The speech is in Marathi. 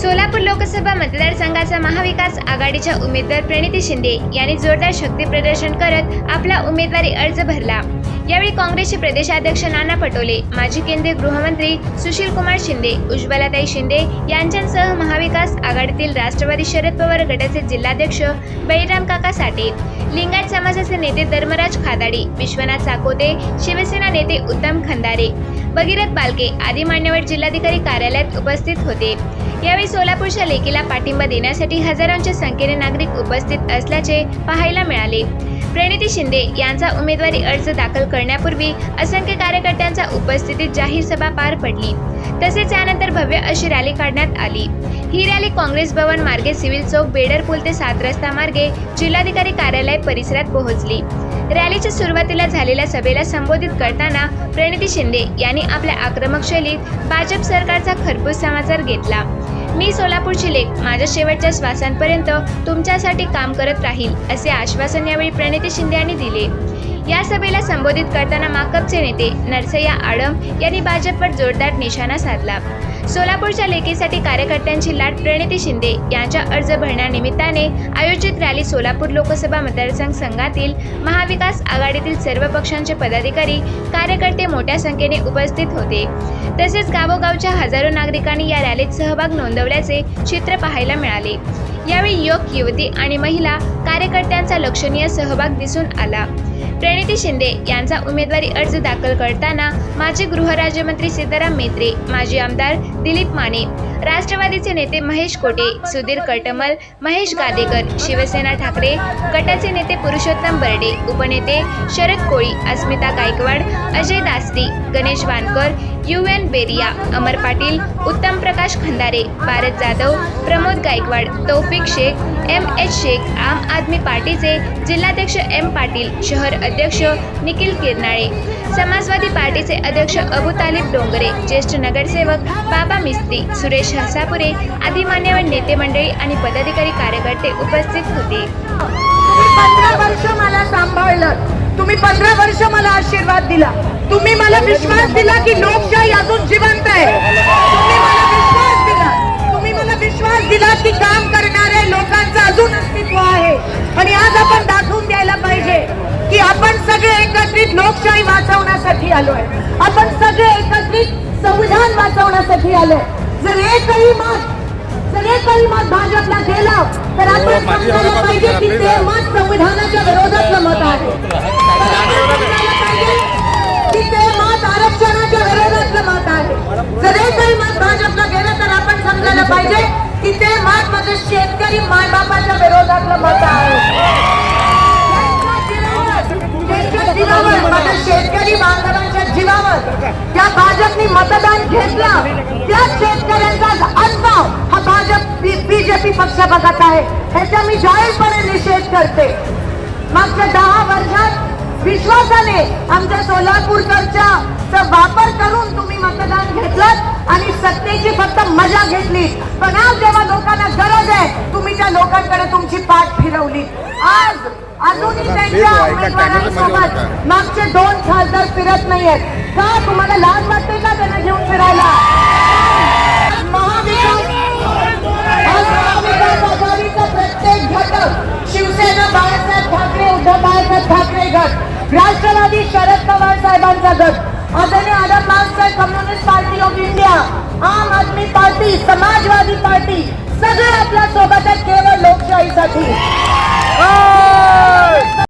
सोलापूर लोकसभा मतदारसंघाचा महाविकास आघाडीच्या उमेदवार प्रणिती शिंदे यांनी जोरदार शक्ती प्रदर्शन करत आपला उमेदवारी अर्ज भरला. यावेळी काँग्रेसचे प्रदेशाध्यक्ष नाना पटोले माजी केंद्रीय गृहमंत्री सुशील कुमार शिंदे उज्ज्वलाताई शिंदे यांच्यासह महाविकास आघाडीतील राष्ट्रवादी शरद पवार गटाचे जिल्हाध्यक्ष बळीराम काका साठे लिंगायत समाजाचे नेते धर्मराज खादाडी विश्वनाथ साकोते शिवसेना नेते उत्तम खंदारे भगीरथ बालके आदी मान्यवर जिल्हाधिकारी कार्यालयात उपस्थित होते. यावेळी सोलापूरच्या लेकीला पाठिंबा देण्यासाठी हजारांच्या संख्येने नागरिक उपस्थित असल्याचे पाहायला मिळाले. प्रणिती शिंदे यांचा उमेदवारी अर्ज दाखल करण्यापूर्वी असंख्य कार्यकर्त्यांच्या उपस्थितीत जाहीर सभा पार पडली. तसेच यानंतर भव्य अशी रॅली काढण्यात आली. ही रॅली काँग्रेस भवन मार्गे सिव्हिल चौक बेडर पूल ते सात रस्ता मार्गे जिल्हाधिकारी कार्यालय परिसरात पोहोचली. रॅलीच्या सुरुवातीला झालेल्या सभेला संबोधित करताना प्रणिती शिंदे यांनी आपल्या आक्रमक शैलीत भाजप सरकारचा खरपूस समाचार घेतला. मी सोलापूरची लेख माझ्या शेवटच्या श्वासांपर्यंत तुमच्यासाठी काम करत राहील असे आश्वासन यावेळी प्रणिती शिंदे यांनी दिले. या सभेला संबोधित करताना माकपचे नेते नरसय्या आडम यांनी भाजपवर जोरदार निशाणा साधला. सोलापूरच्या लेकीसाठी कार्यकर्त्यांची लाट प्रणिती शिंदे यांच्या अर्ज भरण्यानिमित्ताने आयोजित रॅली सोलापूर लोकसभा मतदारसंघ संघातील महाविकास आघाडीतील सर्व पक्षांचे पदाधिकारी कार्यकर्ते मोठ्या संख्येने उपस्थित होते. तसेच गावोगावच्या हजारो नागरिकांनी या रॅलीत सहभाग नोंदवल्याचे चित्र पाहायला मिळाले. यावेळी युवक युवती आणि महिला कार्यकर्त्यांचा लक्षणीय सहभाग दिसून आला. प्रणिती शिंदे यांचा उमेदवारी अर्ज दाखल करताना माजी गृहराज्यमंत्री सीताराम मेत्रे माजी आमदार दिलीप माने राष्ट्रवादीचे नेते महेश कोटे सुधीर कटमल महेश गादेकर शिवसेना ठाकरे गटाचे नेते Purushottam Barde उपनेते Sharad Koli Asmita Gaikwad Ajay Dasti Ganesh Wankar U N Beria Amar Patil Uttam Prakash Khandare Bharat Jadhav Pramod Gaikwad Taufiq Shaikh M H Shaikh Aam Aadmi पार्टीचे जिल्हाध्यक्ष एम पाटील शहर अध्यक्ष निखिल किरनाळे समाजवादी पार्टीचे अध्यक्ष अबू तालिब डोंगरे ज्येष्ठ नगरसेवक बाबा मिस्त्री सुरेश हसापुरे आदी मान्यवर नेते मंडळी आणि पदाधिकारी कार्यकर्ते उपस्थित होते. तुम्ही पंधरा वर्ष मला सांभाळलं. तुम्ही पंधरा वर्ष मला आशीर्वाद दिला. तुम्ही मला विश्वास दिला की लोकशाही अजून जिवंत आहे. तुम्ही मला विश्वास दिला. तुम्ही मला विश्वास दिला की काम करणाऱ्या लोकांचं अजून अस्तित्व आहे. आणि आज आपण दाखवून द्यायला पाहिजे की आपण सगळे एकत्रित लोकशाही वाचवण्यासाठी आलोय. आपण सगळे एकत्रित संविधान वाचवण्यासाठी आलोय. जर एकही मत जर एकही मत भाजपला गेलं तर आपण समजायला पाहिजे की ते मत संविधानाच्या विरोधातलं मत आहे. की ते मत आरक्षणाच्या विरोधातलं मत आहे. जर एकही मत भाजपला गेलं तर आपण समजायला पाहिजे की ते मत म्हणजे शेतकरी मायबापाच्या विरोधातलं मत आहे. शेतकरी बांधवांच्या जीवावर त्या भाजपनी मतदान घेतलं ह्याचा मी जाहीरपणे निषेध करते. मागच्या दहा वर्षात विश्वासाने आमच्या सोलापूरकरच्या वापर करून तुम्ही मतदान घेतलं आणि सत्तेची फक्त मजा घेतली पण आज जेव्हा लोकांना गरज आहे तुम्ही त्या लोकांकडे तुमची पाठ फिरवली आज अजूनही त्यांच्या उमेदवारांसोबत मागचे दोन खासदार फिरत नाहीयेत. का तुम्हाला लाज वाटते का त्यांना घेऊन फिरायला? बाळासाहेब गट. राष्ट्रवादी शरद पवार साहेबांचा गट. आदरणीय आदम साहेब Communist Party of India Aam Aadmi party Samajwadi party सगळे आपल्यासोबत आहेत केवळ लोकशाहीसाठी.